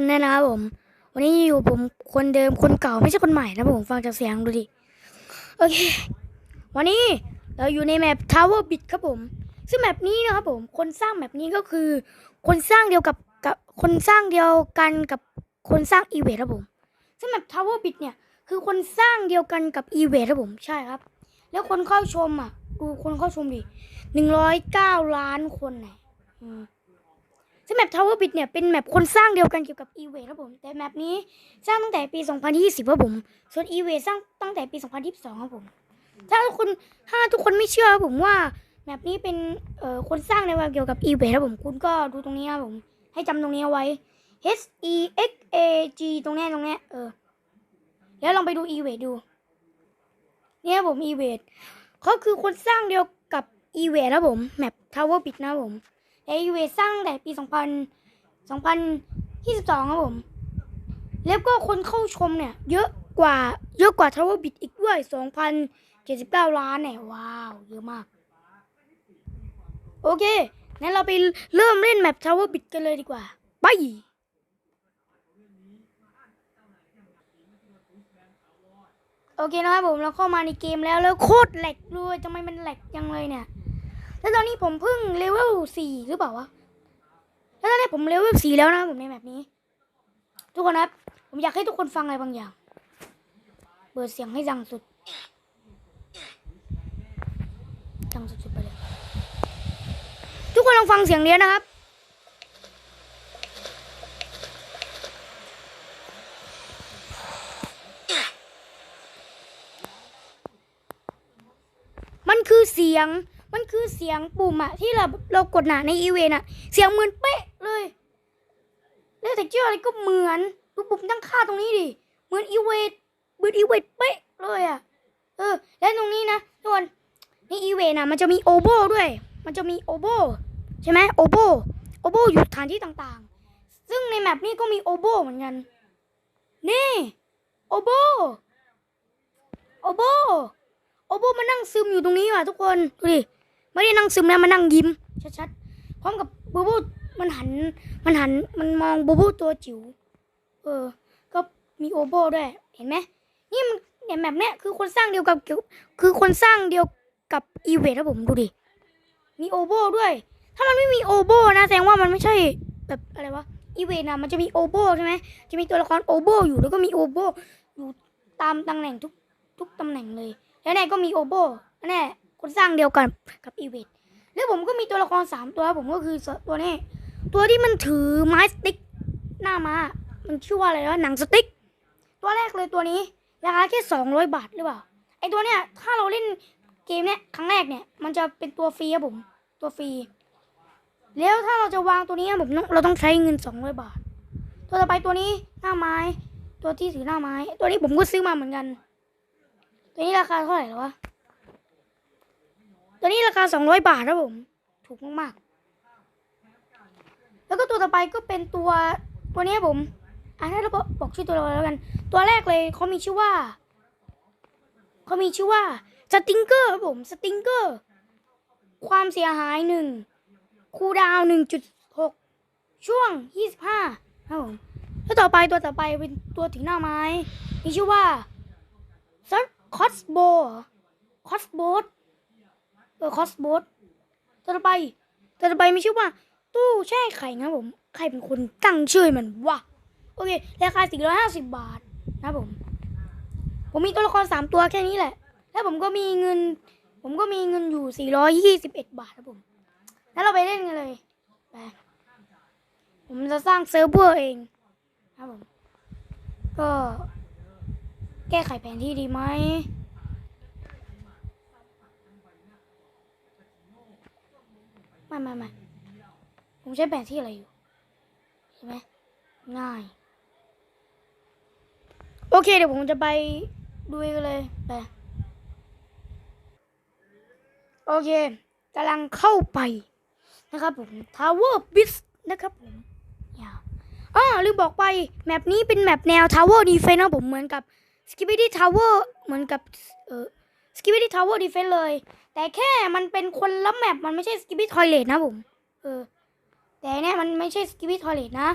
วันนี้นะครับผม วันนี้อยู่ผมคนเดิมคนเก่าไม่ใช่คนใหม่นะผมฟังจากเสียงดูดิ โอเค วันนี้เราอยู่ในแมป Tower Bit ครับผม ซึ่งแมปนี้นะครับผม คนสร้างแมปนี้ก็คือ คนสร้างเดียวกับกับคนสร้างเดียวกันกับคนสร้างอีเวนครับผม ซึ่งแมป Tower Bit เนี่ยคือคนสร้างเดียวกันกับอีเวนครับผมใช่ครับ แล้วคนเข้าชมอะดูคนเข้าชมดิหนึ่งร้อยเก้าล้านคนไหนะอืม ซึ่งแมป Tower Bit เนี่ยเป็นแมปคนสร้างเดียวกันเกี่ยวกับ e w a y ครับผม แต่แมปนี้สร้างตั้งแต่ปี 2020ครับผม ส่วน e w a y สร้างตั้งแต่ปี 2022ครับผม ถ้าทุกคนถ้าทุกคนไม่เชื่อครับผมว่าแมปนี้เป็นเอ่อคนสร้างในแมปเกี่ยวกับ e w a y ครับผม คุณก็ดูตรงนี้ครับผม ให้จำตรงนี้เอาไว้ H E X A G ตรงนี้ตรงนี้เออ แล้วลองไปดู e w a y ดู เนี่ยผม e w a y เขาคือคนสร้างเดียวกับ e w a y ครับผม แมป Tower Bit นะครั บผมเอเวสร้างแต่ปี2000 2022ครับผม แล้วก็คนเข้าชมเนี่ย เยอะกว่าเยอะกว่าทาวเวอร์บิทอีกด้วย 2,079 ล้านเนี่ยว้าว เยอะมาก โอเคงั้นเราไปเริ่มเล่นแมปทาวเวอร์บิทกันเลยดีกว่า ไปโอเคนะครับผมเราเข้ามาในเกมแล้วแล้วโคตรแหลกเลยทำไมมันแหลกจังเลยเนี่ย แล้วตอนนี้ผมเพิ่งเลเวลสี่หรือเปล่าวะ แล้วตอนนี้ผมเลเวลสี่แล้วนะผมในแบบนี้ ทุกคนครับ ผมอยากให้ทุกคนฟังอะไรบางอย่าง เปิดเสียงให้ดังสุด ดังสุดๆไปเลย ทุกคนลองฟังเสียงนี้นะครับมันคือเสียง มันคือเสียงปุ่มอะที่เราเรากดหนาในอีเวนอะเสียงเหมือนเป๊ะเลย แล้วแต่เชื่อะไรก็เหมือนดูปุ่มตั้งค่าตรงนี้ดิเหมือนอีเวนเหมือนอีเวนเป๊ะเลยอะเออ แล้วตรงนี้นะทุกคนในอีเวนอะมันจะมีโอโบด้วย มันจะมีโอโบใช่ไหมโอโบโอโบอยู่สถานที่ต่างๆ ซึ่งในแมปนี้ก็มีโอโบเหมือนกัน นี่โอโบโอโบโอโบมานั่งซึมอยู่ตรงนี้ว่ะทุกคน ดูดิ ไม่ได้นั่งซึมนะมานั่งยิ้มชัดๆพร้อมกับบูบูมันหัน มันหันมันมองบูบูตัวจิ๋วเออ ก็มีโอโบด้วยเห็นไหมนี่มันเนี่ยแบบเนี้ยคือคนสร้างเดียวกับคือคนสร้างเดียวกับอีเวนครับผมดูดิมีโอโบด้วย ถ้ามันไม่มีโอโบนะแสดงว่ามันไม่ใช่แบบอะไรวะอีเวนอะมันจะมีโอโบใช่ไหมจะมีตัวละครโอโบอยู่แล้วก็มีโอโบอยู่ตามตำแหน่งทุกทุกตำแหน่งเลย แล้วแน่ก็มีโอโบแน่ คนสร้างเดียวกันกับอีเวนแล้วผมก็มีตัวละครสามตัว ผมก็คือตัวนี้ ตัวที่มันถือไม้สติ๊กหน้ามามันชื่อว่าอะไรวะหนังสติ๊ก ตัวแรกเลยตัวนี้ราคาแค่สองร้อยบาทหรือเปล่าไอตัวเนี้ยถ้าเราเล่นเกมเนี้ยครั้งแรกเนี่ย มันจะเป็นตัวฟรีครับผม ตัวฟรีแล้วถ้าเราจะวางตัวนี้ผมเราต้องใช้เงินสองร้อยบาท ตัวต่อไปตัวนี้หน้าไม้ ตัวที่ถือหน้าไม้ ตัวนี้ผมก็ซื้อมาเหมือนกัน ตัวนี้ราคาเท่าไหร่แล้วะ นี้ราคาสองร้อยบาทครับผม ถูกมากๆ แล้วก็ตัวต่อไปก็เป็นตัวตัวนี้ผมอะถ้าเราบอกชื่อตัวเราแล้วกัน ตัวแรกเลยเขามีชื่อว่าเขามีชื่อว่าสติงเกอร์ครับผมสติงเกอร์ ความเสียหายหนึ่งคูดาวหนึ่งจุดหกช่วงยี่สิบห้าครับผมแล้วต่อไปตัวต่อไปเป็นตัวถึงหน้าไม้ มีชื่อว่าซัดคอสโบคอสโบส เออคอสโบสต่อไปต่อไปมีชื่อว่า ตู้แช่ไข่นะผมใครเป็นคนตั้งชื่อมันวะโอเคราคา450บบาทนะผม ผมมีตัวละคร3ตัวแค่นี้แหละ แล้วผมก็มีเงิน ผมก็มีเงินอยู่421บเอ็ดบาทครับผมแล้วเราไปเล่นกันเลยไปผมจะสร้างเซิร์ฟเวอร์เองครับผมก็แก้ไขแผนที่ดีไหม ม่ไม่ไม่ผมใช้แผนที่อะไรอยู่ใช่ไหมง่าย โอเค เดี๋ยวผมจะไปดูกันเลยไปโอเคกำลังเข้าไปนะครับผม Tower b i z นะครับผมอย่าอ๋อลืมบอกไป แมปนี้เป็นแมปแนว Tower Defense นะครับผมเหมือนกับ s k i b i d y Tower เหมือนกับเออ s k i b i d y Tower Defense เลย แต่แค่มันเป็นคนละแมปมันไม่ใช่ s k i b i d y Toilet นะผม เออ แต่เนี่ยมันไม่ใช่ s k i b i d y Toilet นะ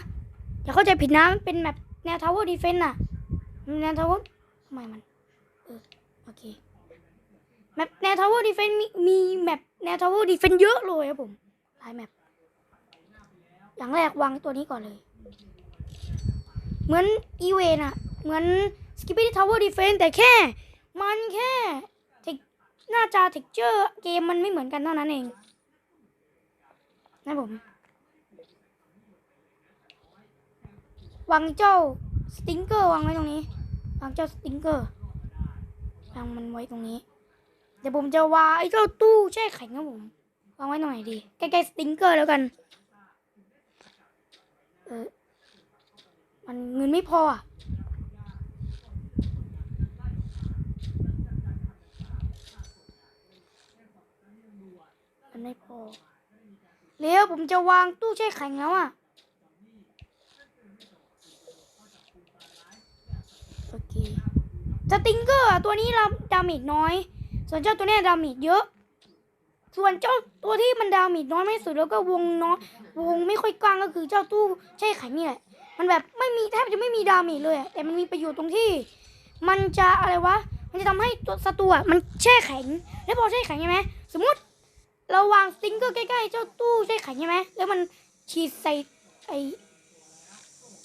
อย่าเข้าใจผิดนะ มันเป็นแบบแนว Tower Defense น่ะ แนว Tower ทำไมมัน เออ โอเค แมปแนว Tower Defense มีมีแมปแนว Tower Defense เยอะเลยครับผม หลายแมป อย่างแรกวางตัวนี้ก่อนเลย เหมือนอีเวนอะเหมือน Skippy Tower Defense แต่แค่ มันแค่ หน้าจาเท็กเจอร์เกมมันไม่เหมือนกันเท่านั้นเองนะผมวางเจ้าสติงเกอร์วางไว้ตรงนี้วางเจ้าสติงเกอร์วางมันไว้ตรงนี้ เดี๋ยวผมจะวางไอ้เจ้าตู้แช่แข็งครับผมวางไว้ตรงไหนดีใกล้ๆสติงเกอร์แล้วกัน เออมันเงินไม่พออะ ไม่พอเร็วผมจะวางตู้แช่แข็งแล้วอะ โอเค สติงเกอร์ตัวนี้เราดาเมจน้อย ส่วนเจ้าตัวเนี้ยดาเมจเยอะ ส่วนเจ้าตัวที่มันดาเมจน้อยไม่สุดแล้วก็วงน้อยวงไม่ค่อยกว้างก็คือเจ้าตู้แช่แข็งนี่แหละ มันแบบไม่มีแทบจะไม่มีดาเมจเลยแต่มันมีประโยชน์ตรงที่ มันจะอะไรวะ มันจะทำให้ตัวศัตรูอะมันแช่แข็ง แล้วพอแช่แข็งใช่ไหมสมมติ เราวางสิงเกอร์ใกล้ๆเจ้าตู้แช่แข็งใช่ไหมแล้วมันฉีดใส่ไอ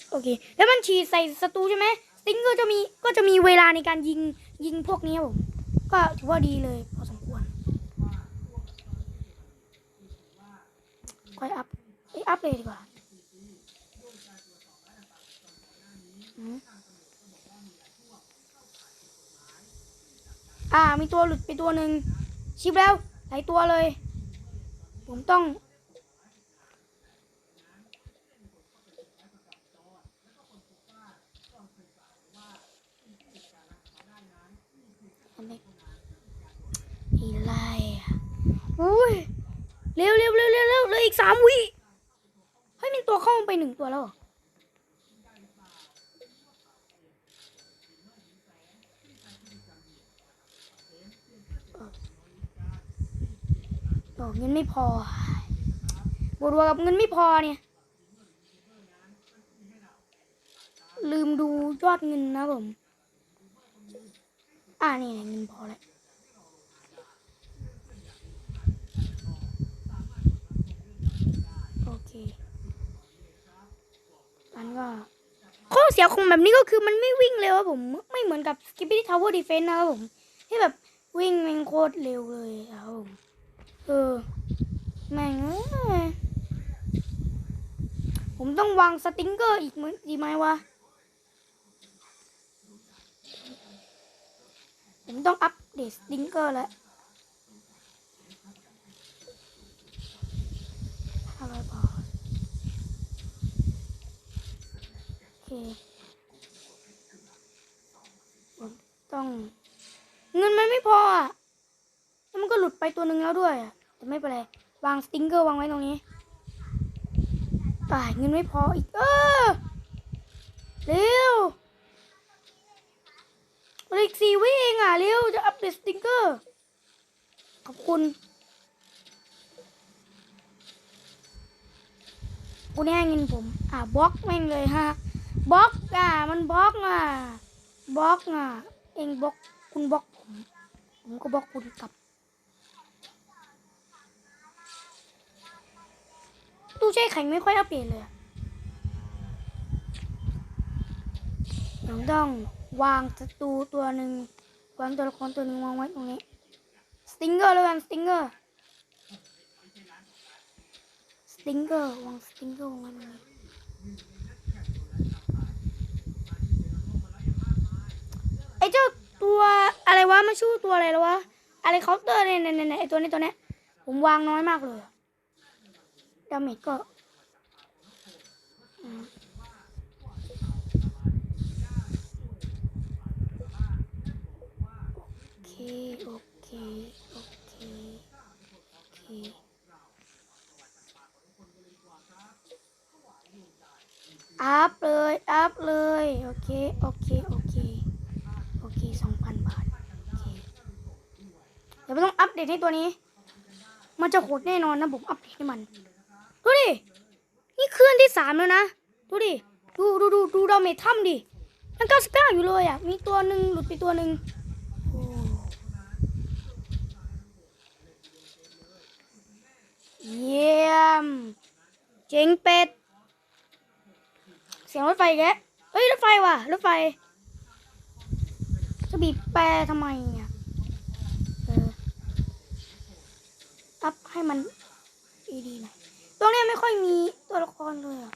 โอเค แล้วมันฉีดใส่ศัตรูใช่ไหมสิงเกอร์จะมีก็จะมีเวลาในการยิงยิงพวกนี้ครับผมก็ถือว่าดีเลยพอสมควรค่อยอัพเอ้ยอัพเลยดีกว่าอ่ามีตัวหลุดไปตัวหนึ่งชิปแล้วหลายตัวเลย ผมต้องอะไรอีไล่อะอุ้ย เร็วเร็วเร็วเร็วเร็วเลยอีกสามวิ เฮ้ยมันตัวเข้าไปหนึ่งตัวแล้ว เหรอโอ้เงินไม่พอบวกกับเงินไม่พอเนี่ย ลืมดูยอดเงินนะผม อ่านี่เงินพอแล้วโอเคอันก็ข้อเสียของแบบนี้ก็คือมันไม่วิ่งเร็วครับผม ไม่เหมือนกับ Skippy Tower Defense นะครับผม ที่แบบวิ่งแม่งโคตรเร็วเลยอะครับผม เออแม่งผมต้องวางสติงเกอร์อีกมั้ยดีไหมวะ ผมต้องอัปเดตสติงเกอร์แล้วห้าร้อยพอโอเคผมต้อง เงินมันไม่พออะ มันก็หลุดไปตัวหนึ่งแล้วด้วยอะแต่ไม่เป็นไร วางสติงเกอร์วางไว้ตรงนี้ตายเงินไม่พออีก เออเร็วเหลืออีกสี่วิเองอะเร็วจะอัปเดตสติงเกอร์ ขอบคุณคุณให้เงินผม อะบล็อกแม่งเลยฮะบล็อกอะมันบล็อกอะบล็อกอะ เองบล็อกคุณบล็อกผม ผมก็บล็อกคุณกลับ ตู้แช่แข็งไม่ค่อยอัปเดตเลยอะผมต้องวางศัตรูตัวหนึ่งวางตัวละครตัวหนึ่งวางไว้ตรงนี้ สติงเกอร์แล้วกันสติงเกอร์ สติงเกอร์วางสติงเกอร์วางไว้ตรงนี้ไอ้เจ้าตัวอะไรวะมันชื่อตัวอะไรแล้ววะ อะไรเคาน์เตอร์เนี่ยเนี่ยเนี่ยไอ้ตัวนี้ตัวเนี้ยผมวางน้อยมากเลย ดาเมจก็โอเค โอเค โอเค โอเคอัพเลยอัพเลย โอเค โอเค โอเค โอเคสองพันบาท โอเค เดี๋ยวไม่ต้องอัปเดตให้ตัวนี้ มันจะโหดแน่นอนนะผมอัปเดตให้มัน เคลื่อนที่สามแล้วนะ ดูดิ ดูดูดูดูดาเมจถ้ำดิยังเก้าสิบเก้าอยู่เลยอะ มีตัวหนึ่งหลุดไปตัวหนึ่งเยี่ยม เจ๋งเป็ด เสียงรถไฟแกเฮ้ย รถไฟว่ะ รถไฟ จะบีบแปรทำไมอะเอออัพให้มันดีๆหน่อย ตรงนี้ไม่ค่อยมีตัวละครเลยอะ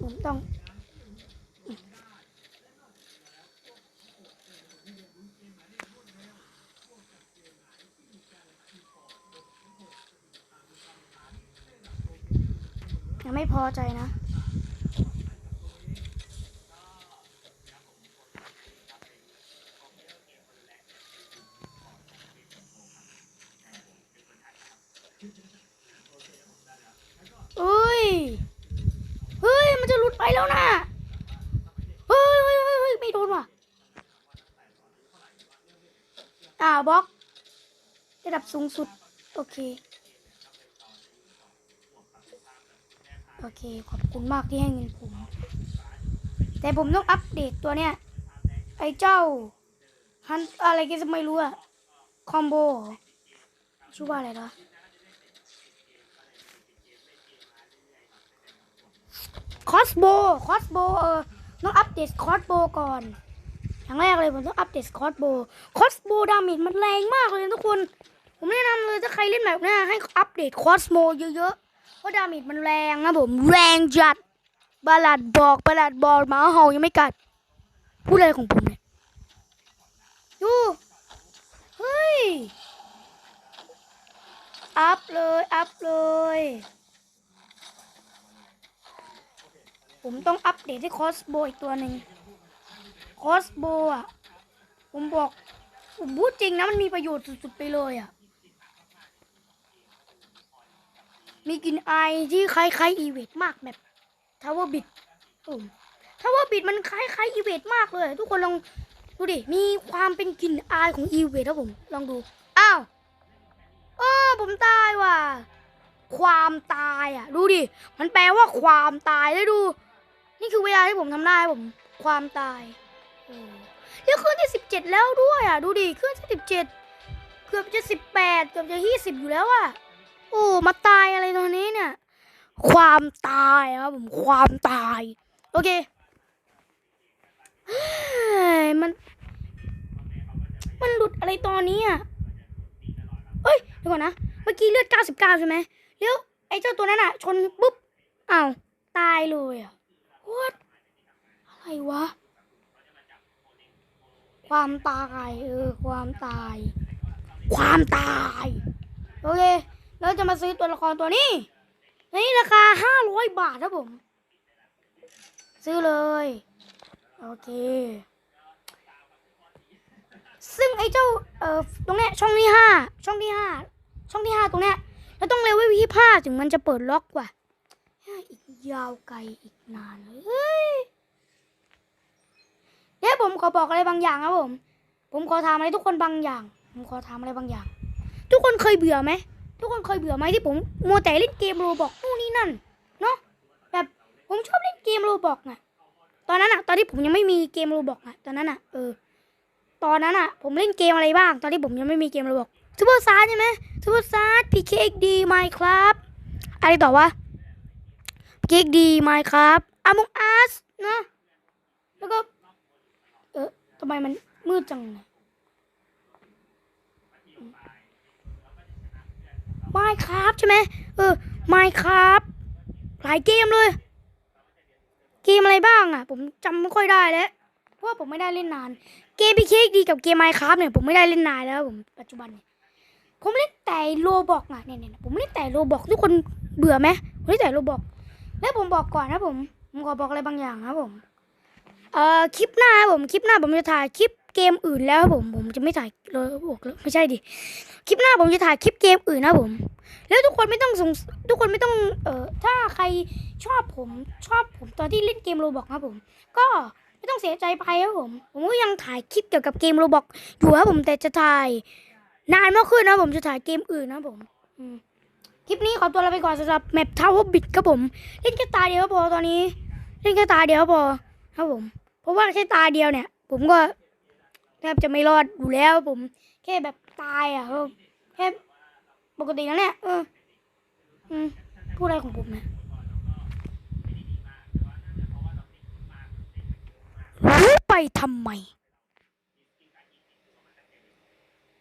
ผมต้องยังไม่พอใจนะ เฮ้ย เฮ้ย มันจะหลุดไปแล้วนะ เฮ้ยเฮ้ยเฮ้ยเฮ้ยไม่โดนว่ะ อ่า บล็อก ระดับสูงสุด โอเค โอเค ขอบคุณมากที่ให้เงินผม แต่ผมต้องอัปเดตตัวเนี้ย ไอ้เจ้า ฮันอะไรก็จะไม่รู้อะคอมโบชื่อว่าอะไรนะคอสโบ คอสโบ เออ ต้องอัปเดตคอสโบก่อน อย่างแรกเลยผมต้องอัปเดตคอสโบคอสโบดาเมจมันแรงมากเลยทุกคน ผมแนะนำเลยถ้าใครเล่นแบบนี้ให้อัปเดตคอสโบเยอะๆเพราะดาเมจมันแรงนะผมแรงจัดบาลัดบอกบาลัดบอกหมาเห่ายังไม่กัดพูดอะไรของผมเนี่ยดูเฮ้ยอัพเลยอัพเลย ผมต้องอัปเดตให้คอสโบอีกตัวหนึ่ง คอสโบอะ ผมบอก ผมพูดจริงนะมันมีประโยชน์สุดๆไปเลยอะ มีกลิ่นไอายที่คล้ายๆอีเวทมากแบบทาวเวอร์บิดทาวเวอร์บิดมันคล้ายๆอีเวทมากเลย ทุกคนลองดูดิ มีความเป็นกลิ่นอายของอีเวทครับผม ลองดู อ้าวเออผมตายว่ะ ความตายอะ ดูดิ มันแปลว่าความตายแล้วดู นี่คือเวลาที่ผมทำได้ผม ความตาย แล้วเครื่องที่สิบเจ็ดแล้วด้วยอะ ดูดิ เครื่องที่สิบเจ็ดเกือบจะสิบแปดเกือบจะยี่สิบอยู่แล้วอะ โอ้ มาตายอะไรตอนนี้เนี่ย ความตายครับผม ความตาย โอเค มัน มันหลุดอะไรตอนนี้อะเอ้ย เดี๋ยวก่อนนะ เมื่อกี้เลือด99ใช่ไหมแล้วไอ้เจ้าตัวนั้นอะ ชนปุ๊บ อ้าว ตายเลยอะ what อะไรวะ ความตายเออความตาย ความตาย โอเคแล้วจะมาซื้อตัวละครตัวนี้ นี่ราคาห้าร้อยบาทครับผม ซื้อเลย โอเค ซึ่งไอ้เจ้าเอ่อตรงเนี้ยช่องที่ห้าช่องที่ห้าช่องที่ห้าตรงเนี้ยเราต้องเลเวลยี่ห้าถึงมันจะเปิดล็อกว่ะอีกยาวไกลอีกนานเลย เฮ้ยเดี๋ยวผมขอบอกอะไรบางอย่างครับผม ผมขอถามอะไรทุกคนบางอย่าง ผมขอถามอะไรบางอย่าง ทุกคนเคยเบื่อไหม ทุกคนเคยเบื่อไหมที่ผมมัวแต่เล่นเกมโรบอกนู่นนี่นั่น เนาะแบบผมชอบเล่นเกมโรบอกน่ะตอนนั้นอะตอนที่ผมยังไม่มีเกมโรบอกอะตอนนั้นอะเออ ตอนนั้นอะผมเล่นเกมอะไรบ้าง ตอนที่ผมยังไม่มีเกมโรบอกซูเปอร์ซาร์ใช่ไหมซูเปอร์ซาร์พีเคเอกดีไมค์ครับอะไรต่อวะพีเคเอกดีไมค์ครับอามงอาสนะแล้วก็ ทำไมมันมืดจังเลยไมค์ครับใช่ไหมเออไมค์ครับหลายเกมเลย เกมอะไรบ้างอะ ผมจำไม่ค่อยได้แล้วเพราะผมไม่ได้เล่นนาน เกมพีเคดีกับเกมไมค์ครับเนี่ยผมไม่ได้เล่นนานแล้วผมปัจจุบันเนี่ยผมเล่นแต่โลบอกอะเนี่ยเนี่ยผมเล่นแต่โลบอกทุกคนเบื่อไหมผมเล่นแต่โลบอก แล้วผมบอกก่อนนะผมผมขอบอกอะไรบางอย่างนะผม เอ่อคลิปหน้าครับผมคลิปหน้าผมจะถ่ายคลิปเกมอื่นแล้วครับผมผมจะไม่ถ่ายโลบอกแล้วไม่ใช่ดิคลิปหน้าผมจะถ่ายคลิปเกมอื่นนะผม แล้วทุกคนไม่ต้องสงทุกคนไม่ต้องเอ่อถ้าใครชอบผมชอบผมตอนที่เล่นเกมโรบอกนะผม ก็ไม่ต้องเสียใจไปครับผม ผมก็ยังถ่ายคลิปเกี่ยวกับเกมโรบอกอยู่ครับผมแต่จะถ่าย นานมากขึ้นนะผมจะถ่ายเกมอื่นนะผมคลิปนี้ขอตัวลาไปก่อนสำหรับแมปทาวเวอร์บิดครับผม เล่นแค่ตาเดียวพอตอนนี้ เล่นแค่ตาเดียวพอครับผม เพราะว่าแค่ตาเดียวเนี่ย ผมก็แทบจะไม่รอดอยู่แล้ว ผม แค่แบบตายอะครับแค่ปกติแล้วเนี่ยเออพูดอะไรของผมนะรู้ไปทำไม